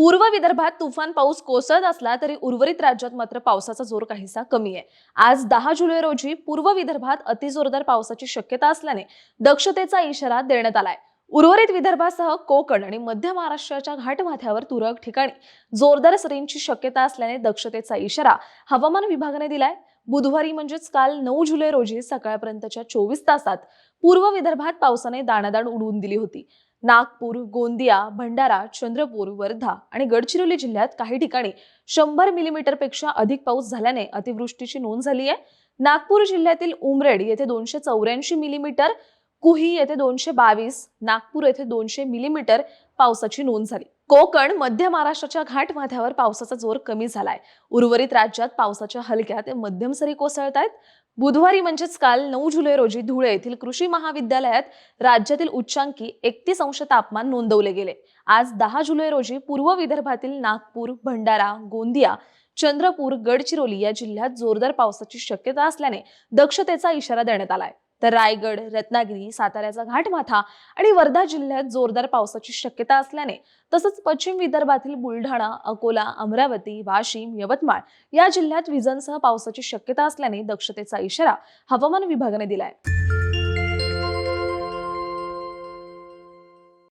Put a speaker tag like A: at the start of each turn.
A: पूर्व विदर्भात तुफान पाऊस कोसळत असला तरी उर्वरित राज्यात मात्र पावसाचा जोर काहीसा कमी आहे. आज दहा जुलै रोजी पूर्व विदर्भात अतिजोरदार पावसाची शक्यता असल्याने दक्षतेचा इशारा देण्यात आलाय. उर्वरित विदर्भासह कोकण आणि मध्य महाराष्ट्राच्या घाटमाथ्यावर तुरळक ठिकाणी जोरदार सरींची शक्यता असल्याने दक्षतेचा इशारा हवामान विभागाने दिलाय. बुधवारी म्हणजेच काल नऊ जुलै रोजी सकाळपर्यंतच्या चोवीस तासात पूर्व विदर्भात पावसाने दाणादाण उडवून दिली होती. नागपूर गोंदिया भंडारा चंद्रपूर वर्धा आणि गडचिरोली जिल्ह्यात काही ठिकाणी शंभर मिलीमीटरपेक्षा अधिक पाऊस झाल्याने अतिवृष्टीची नोंद झाली आहे नागपूर जिल्ह्यातील उमरेड येथे दोनशे चौऱ्याऐंशी मिलीमीटर कुही येथे दोनशे बावीस नागपूर येथे दोनशे मिलीमीटर पावसाची नोंद झाली. कोकण मध्य महाराष्ट्राच्या घाटमाथ्यावर पावसाचा जोर कमी झालाय. उर्वरित राज्यात पावसाच्या हलक्या ते मध्यम सरी कोसळत आहेत बुधवारी म्हणजेच काल नऊ जुलै रोजी धुळे येथील कृषी महाविद्यालयात राज्यातील उच्चांकी एकतीस अंश तापमान नोंदवले गेले. आज दहा जुलै रोजी पूर्व विदर्भातील नागपूर भंडारा गोंदिया चंद्रपूर गडचिरोली या जिल्ह्यात जोरदार पावसाची शक्यता असल्याने दक्षतेचा इशारा देण्यात आलाय. तर रायगड रत्नागिरी साताऱ्याचा घाटमाथा आणि वर्धा जिल्ह्यात जोरदार पावसाची शक्यता असल्याने तसंच पश्चिम विदर्भातील बुलढाणा अकोला अमरावती वाशिम यवतमाळ या जिल्ह्यात विजांसह पावसाची शक्यता असल्याने दक्षतेचा इशारा हवामान विभागाने दिलाय.